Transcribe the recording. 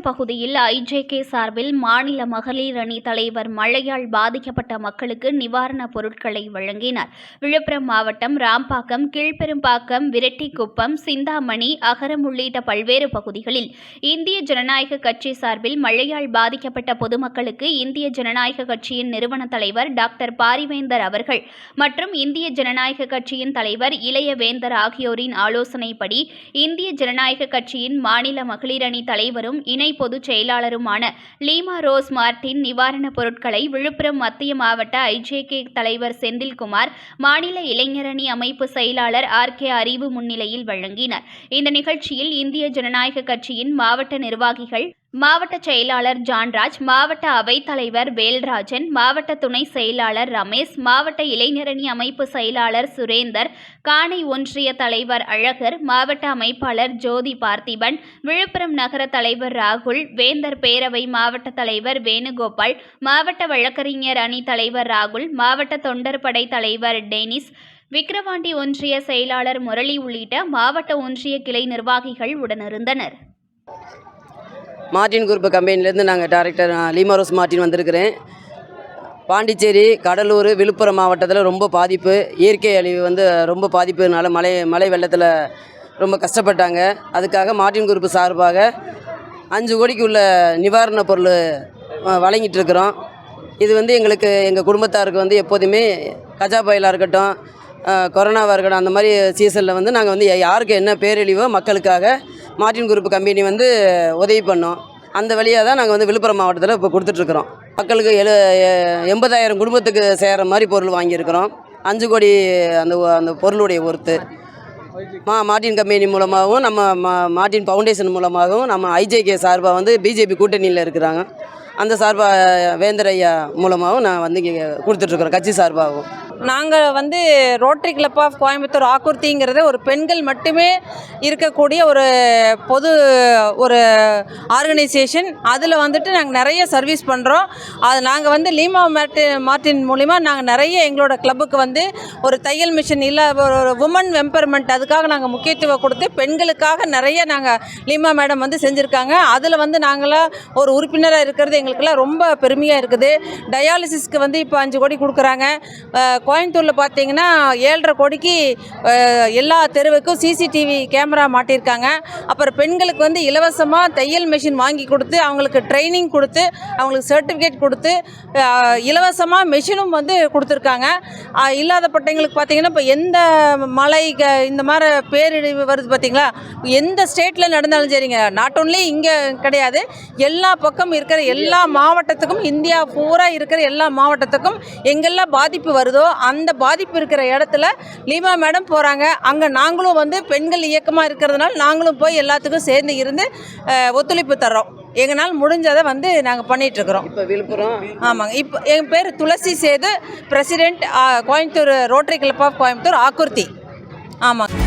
பகுதியில் ஐஜேகே சார்பில் மாநில மகளிர் அணி தலைவர் மழையால் பாதிக்கப்பட்ட மக்களுக்கு நிவாரணப் பொருட்களை வழங்கினார். விழுப்புரம் மாவட்டம் ராம்பாக்கம் கீழ்பெரும்பாக்கம் விரட்டிக்குப்பம் சிந்தாமணி அகரம் உள்ளிட்ட பல்வேறு பகுதிகளில் இந்திய ஜனநாயக கட்சி சார்பில் மழையால் பாதிக்கப்பட்ட பொதுமக்களுக்கு இந்திய ஜனநாயக கட்சியின் நிறுவன தலைவர் டாக்டர் பாரிவேந்தர் அவர்கள் மற்றும் இந்திய ஜனநாயக கட்சியின் தலைவர் இளையவேந்தர் ஆகியோரின் ஆலோசனைப்படி இந்திய ஜனநாயக கட்சியின் மாநில மகளிர் அணி தலைவரும் இணை பொதுச் செயலாளருமான லீமா ரோஸ் மார்டின் நிவாரணப் பொருட்களை விழுப்புரம் மத்திய மாவட்ட ஐஜேகே தலைவர் செந்தில்குமார் மாநில இளைஞரணி அமைப்பு செயலாளர் ஆர் கே அறிவு முன்னிலையில் வழங்கினார். இந்த நிகழ்ச்சியில் இந்திய ஜனநாயக கட்சியின் மாவட்ட நிர்வாகிகள் மாவட்ட செயலாளர் ஜான்ராஜ் மாவட்ட அவைத்தலைவர் வேல்ராஜன் மாவட்ட துணை செயலாளர் ரமேஷ் மாவட்ட இளைஞரணி அமைப்பு செயலாளர் சுரேந்தர் காணை ஒன்றிய தலைவர் அழகர் மாவட்ட அமைப்பாளர் ஜோதி பார்த்திபன் விழுப்புரம் நகர தலைவர் ராகுல் வேந்தர் பேரவை மாவட்ட தலைவர் வேணுகோபால் மாவட்ட வழக்கறிஞர் அணி தலைவர் ராகுல் மாவட்ட தொண்டர் படை தலைவர் டெனிஸ் விக்கிரவாண்டி ஒன்றிய செயலாளர் முரளி உள்ளிட்ட மாவட்ட ஒன்றிய கிளை நிர்வாகிகள் உடனிருந்தனர். மார்டின் குரூப் கம்பெனிலேருந்து நாங்கள் டேரக்டர் லீமரோஸ் மார்டின் வந்திருக்கிறேன். பாண்டிச்சேரி கடலூர் விழுப்புரம் மாவட்டத்தில் ரொம்ப பாதிப்பு. இயற்கை அழிவு வந்து ரொம்ப பாதிப்புனால மழை மழை வெள்ளத்தில் ரொம்ப கஷ்டப்பட்டாங்க. அதுக்காக மார்டின் குரூப் சார்பாக அஞ்சு கோடிக்கு உள்ள நிவாரணப் பொருள் வழங்கிட்டுருக்குறோம் இது வந்து எங்களுக்கு எங்கள் குடும்பத்தாருக்கு வந்து எப்போதுமே கஜா புயலாக இருக்கட்டும் கொரோனாவாக இருக்கட்டும் அந்த மாதிரி சீசனில் வந்து நாங்கள் வந்து யாருக்கு என்ன பேரழிவோ மக்களுக்காக மார்டின் குரூப் கம்பெனி வந்து உதவி பண்ணோம். அந்த வழியாக தான் நாங்கள் வந்து விழுப்புரம் மாவட்டத்தில் இப்போ கொடுத்துட்ருக்குறோம். மக்களுக்கு எழு எண்பதாயிரம் குடும்பத்துக்கு சேர்கிற மாதிரி பொருள் வாங்கியிருக்கிறோம். அஞ்சு கோடி அந்த அந்த பொருளுடைய ஒர்த்து. மா மார்டின் கம்பெனி மூலமாகவும் நம்ம மா மார்டின் ஃபவுண்டேஷன் மூலமாகவும் நம்ம ஐஜேகே சார்பாக வந்து பிஜேபி கூட்டணியில் இருக்கிறாங்க. அந்த சார்பாக வேந்தர் ஐயா மூலமாகவும் நான் வந்து இங்கே கொடுத்துட்ருக்குறோம் கட்சி சார்பாகவும். நாங்கள் வந்து ரோட்டரி கிளப் ஆஃப் கோயம்புத்தூர் ஆக்குர்த்திங்கிறது ஒரு பெண்கள் மட்டுமே இருக்கக்கூடிய ஒரு பொது ஒரு ஆர்கனைசேஷன் அதில் வந்துட்டு நாங்கள் நிறைய சர்வீஸ் பண்ணுறோம் அது நாங்கள் வந்து லீமா மார்டி மார்டின் மூலிமா நாங்கள் நிறைய எங்களோட கிளப்புக்கு வந்து ஒரு தையல் மிஷின் இல்லை ஒரு உமன் எம்பவர்மெண்ட் அதுக்காக நாங்கள் முக்கியத்துவம் கொடுத்து பெண்களுக்காக நிறைய நாங்கள் லீமா மேடம் வந்து செஞ்சுருக்காங்க. அதில் வந்து நாங்களாம் ஒரு உறுப்பினராக இருக்கிறது எங்களுக்கெல்லாம் ரொம்ப பெருமையாக இருக்குது. டயாலிசிஸ்க்கு வந்து இப்போ அஞ்சு கோடி கொடுக்குறாங்க. கோயம்புத்தூரில் பார்த்தீங்கன்னா ஏழரை கோடிக்கு எல்லா தெருவுக்கும் சிசிடிவி கேமரா மாட்டியிருக்காங்க. அப்புறம் பெண்களுக்கு வந்து இலவசமாக தையல் மிஷின் வாங்கி கொடுத்து அவங்களுக்கு ட்ரைனிங் கொடுத்து அவங்களுக்கு சர்டிஃபிகேட் கொடுத்து இலவசமாக மிஷினும் வந்து கொடுத்துருக்காங்க. இல்லாதப்பட்டவங்களுக்கு பார்த்தீங்கன்னா இப்போ எந்த மலை க- இந்த மாதிரி பேரிழிவு வருது பார்த்தீங்களா எந்த ஸ்டேட்டில் நடந்தாலும் சரிங்க. நாட் ஓன்லி இங்கே கிடையாது. எல்லா பக்கம் இருக்கிற எல்லா மாவட்டத்துக்கும் இந்தியா பூரா இருக்கிற எல்லா மாவட்டத்துக்கும் எங்கெல்லாம் பாதிப்பு வருதோ அந்த பாதிப்பு இருக்கிற இடத்துல லீமா மேடம் போகிறாங்க அங்கே நாங்களும் வந்து பெண்கள் இயக்கமாக இருக்கிறதுனால நாங்களும் போய் எல்லாத்துக்கும் சேர்ந்து இருந்து ஒத்துழைப்பு தர்றோம். எங்களால் முடிஞ்சதை வந்து நாங்கள் பண்ணிகிட்ருக்குறோம் இப்போ விழுப்புரம்? ஆமாங்க. இப்போ என் பேர் Tulasi Sethu president Coimbatore rotary club of Coimbatore Aakruthi. ஆமாங்க.